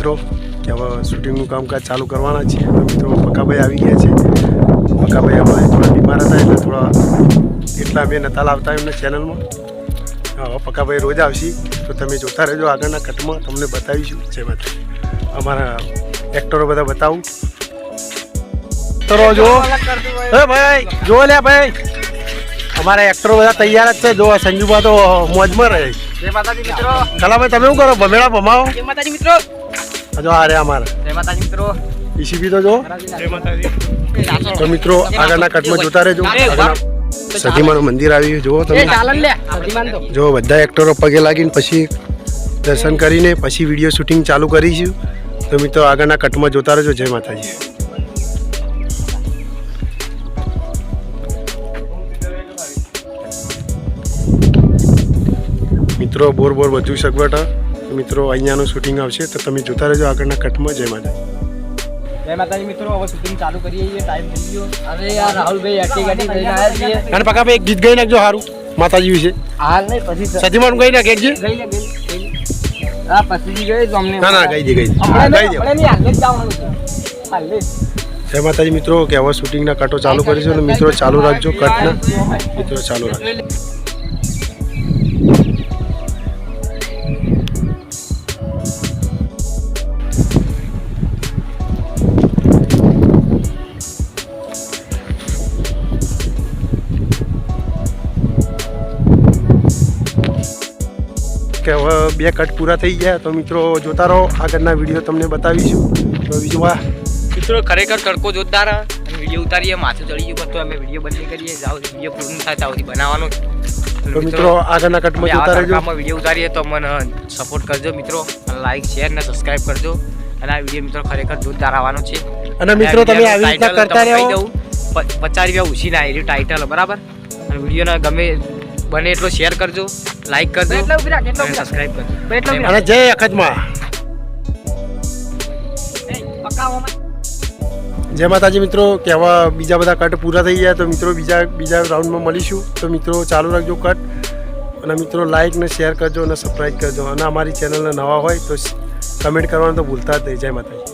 મિત્રો કે હવે શૂટિંગનું કામકાજ ચાલુ કરવાના છીએ. તો મિત્રો પક્કાભાઈ આવી ગયા છે. પક્કાભાઈ અમારે થોડા બીમાર હતા એટલે થોડા એટલા બે નતા લાવતા એમને ચેનલમાં હવે પકાભાઈ રોજ આવશે. તો તમે જોતા રહેજો આગળના કટમાં. તમને બતાવીશું. જે બધા અમારા એક્ટરો બધા બતાવું. એક્ટરો જો હે ભાઈ જો લે ભાઈ. અમારા એક્ટરો બધા તૈયાર જ છે. જો સંજુબા તો મોજમાં રહે. જય માતાજી મિત્રો. કલાભાઈ તમે શું કરો? ભમેળા ભમાવો. જય માતાજી મિત્રો. આ જો આ રે અમારા. જય માતાજી મિત્રો. ઈસીબી તો જો. તો મિત્રો આગળના કટમાં જોતા રહેજો. સધીમાનું મંદિર આવી જુઓ તમે. જો બધા એક્ટરો પગે લાગીને પછી દર્શન કરીને પછી વીડિયો શૂટિંગ ચાલુ કરીશું. તો મિત્રો આગળના કટમાં જોતા રહેજો. જય માતાજી. મિત્રો બોર બોર વધુ સગવડ. મિત્રો અહીંયાનું શૂટિંગ આવશે. તો તમે જોતા રહેજો આગળના કટમાં જય માતા જય માતાજી મિત્રો હવે શૂટિંગ ચાલુ કરીએ છીએ. ટાઈમ થઈ ગયો. અરે યાર રાહુલભાઈ આટલી ગાડી લઈને આવ્યા છીએ. અને પકા ભાઈ એક ગીત ગાઈ નાખજો સારું માતાજી વિશે. હાલ નહીં પછી સતીમાન ગાઈ નાખ ગઈ લે ગઈ ગઈ. હા પછી ગઈ તો અમને. ના ના ગાઈ દે ગાઈ દે. હમણાં ગાઈ નહીં, હમણાં હાલ જ જવાનું છે. હાલ. જય માતાજી મિત્રો કે હવે શૂટિંગના કટો ચાલુ કરીશું અને મિત્રો ચાલુ રાખજો કટના મિત્રો ચાલુ રાખજો. કે હવે બે કટ પૂરા થઈ ગયા તો મિત્રો જોતા રહો. આગળના વીડિયો તમને બતાવીશું. તો બીજું મિત્રો ખરેખર તડકો જોતા રહો અને વીડિયો ઉતારીએ માથું ચડી ગયું તો અમે વીડિયો બંધ કરીએ. જાઓ વીડિયો પૂરું થાય ત્યાં બનાવવાનો. તો મિત્રો આગળના કટમાં જોતા રહેજો. વીડિયો ઉતારીએ તો મને સપોર્ટ કરજો મિત્રો. અને લાઈક શેર ને સબસ્ક્રાઇબ કરજો. અને આ વીડિયો મિત્રો ખરેખર જોરદાર આવવાનો છે. અને મિત્રો તમે આવી રીતના કરતા રહો. દઉં. પ- પચાસ રૂપિયા ઉછીને આવી ટાઇટલ બરાબર? અને વિડીયોને ગમે બને એટલો શેર કરજો લાઈક કરજો અને સબસ્ક્રાઇબ કરજો. અને જય અખતમાં. જય માતાજી મિત્રો કહેવા બીજા બધા કટ પૂરા થઈ ગયા તો મિત્રો બીજા બીજા રાઉન્ડમાં મળીશું. તો મિત્રો ચાલુ રાખજો કટ અને મિત્રો લાઈક ને શેર કરજો અને સબસ્ક્રાઈબ કરજો. અને અમારી ચેનલને નવા હોય તો કમેન્ટ કરવાનું તો ભૂલતા જ નહીં. જય માતાજી.